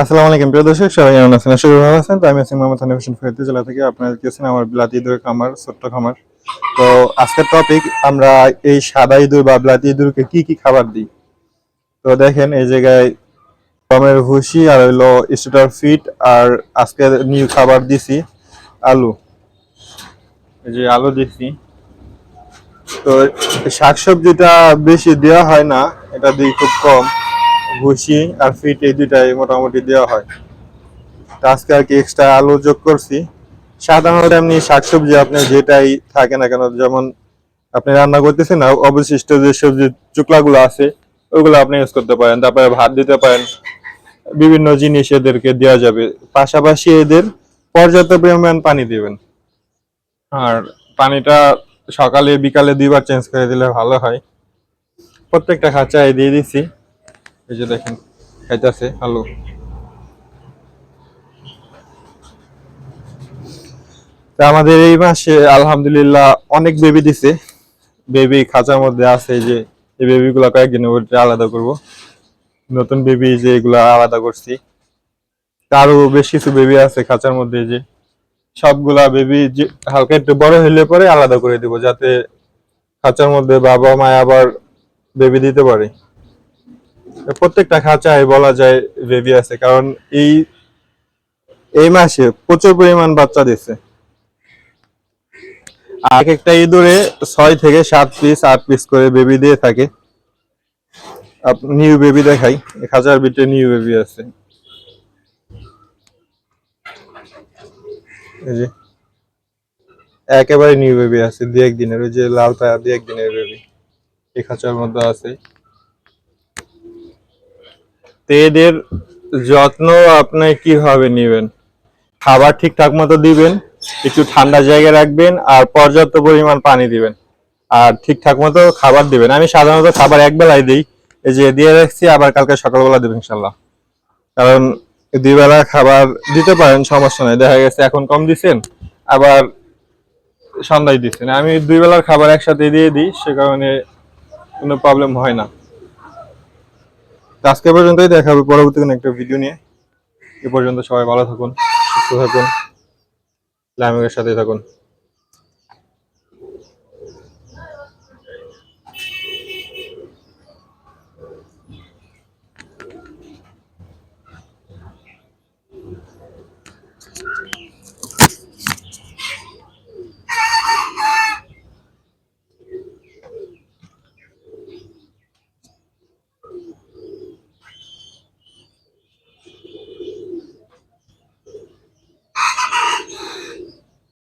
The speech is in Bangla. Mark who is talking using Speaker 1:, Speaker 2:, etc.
Speaker 1: আসসালামু আলাইকুম, প্রিয় দর্শক, সবাই কেমন আছেন? আশা করি ভালো আছেন। তো আমি আছি মোহাম্মদ হানিফ হোসেন ফরিদ জেলা থেকে। আপনারা দেখতেছেন আমার বিলাতি ইঁদুরের খামার, ছোট্ট খামার। তো আজকের টপিক আমরা এই সাদা ইঁদুর বা বিলাতি ইঁদুরকে কি কি খাবার দিই? তো দেখেন, এই জায়গায় গমের ভুসি আর হইল স্টুটার ফিট আর আজকে নিউ খাবার দিছি আলু। এই যে আলু দিছি। তো শাকসবজিটা বেশি দেওয়া হয় না, এটা দিই খুব কম। ভুসি আর ফিট এই দুইটাই মোটামুটি দেওয়া হয়। আজকে আর কি এক্সট্রা আলু যোগ করছি। সাধারণত এমনি শাকসবজি আপনি যেটাই থাকে না কেন, যেমন আপনি রান্না করতেছেন না, অবশিষ্ট যে সবজি চুকলাগুলো আছে, ওগুলো আপনি ইউজ করতে পারেন। তারপরে ভাত দিতে পারেন। বিভিন্ন জিনিস এদেরকে দেওয়া যাবে। পাশাপাশি এদের পর্যাপ্ত পরিমাণ পানি দিবেন। আর পানিটা সকালে, বিকালে দুইবার চেঞ্জ করে দিলে ভালো হয়। প্রত্যেকটা খাঁচায় দিয়ে দিছি। এই যে দেখেন, খাইতেছে আলু তা আমাদের এই মাসে আলহামদুলিল্লাহ অনেক বেবি দিছে। বেবি খাঁচার মধ্যে আছে যে, এই বেবি গুলা কয়েকদিনের মধ্যে আলাদা করব। নতুন বেবি যে এগুলা আলাদা করছি। আরও বেশ কিছু বেবি আছে খাঁচার মধ্যে যে। সবগুলা বেবি যে, হালকা একটু বড় হলে পরে আলাদা করে দিব, যাতে খাঁচার মধ্যে বাবা মা আবার বেবি দিতে পারে। প্রত্যেকটা খাঁচায় বলা যায় বেবি আছে, কারণ এই এই মাসে প্রচুর পরিমাণ বাচ্চা দিচ্ছে আর এক একটা ইঁদুরে ছয় থেকে সাত পিস আট পিস করে বেবি দিয়ে থাকে। নিউ বেবি দেখাই হাজার বিটে নিউ বেবি আছে। এই যে, একেবারে নিউ বেবি আছে দু একদিনের ওই যে লাল পায়া দু একদিনের বেবি এই খাঁচার মধ্যে আছে। তো এদের যত্ন আপনি কীভাবে নেবেন? খাবার ঠিকঠাক মতো দিবেন, একটু ঠান্ডা জায়গায় রাখবেন, আর পর্যাপ্ত পরিমাণ পানি দিবেন। আর ঠিকঠাক মতো খাবার দিবেন। আমি সাধারণত খাবার এক বেলায় দিই। এই যে দিয়ে রাখছি, আবার কালকে সকালবেলা দেবেন ইনশাল্লাহ কারণ দুই বেলা খাবার দিতে পারেন, সমস্যা নেই। দেখা গেছে এখন কম দিচ্ছেন আবার সন্ধ্যায় দিচ্ছেন আমি দুই বেলার খাবার একসাথে দিয়ে দিই, সে কারণে কোনো প্রবলেম হয় না। তো আজকে পর্যন্তই, দেখা হবে পরবর্তী কোনো একটা ভিডিও নিয়ে। এ পর্যন্ত সবাই ভালো থাকুন, সুস্থ থাকুন লাইমের সাথে থাকুন।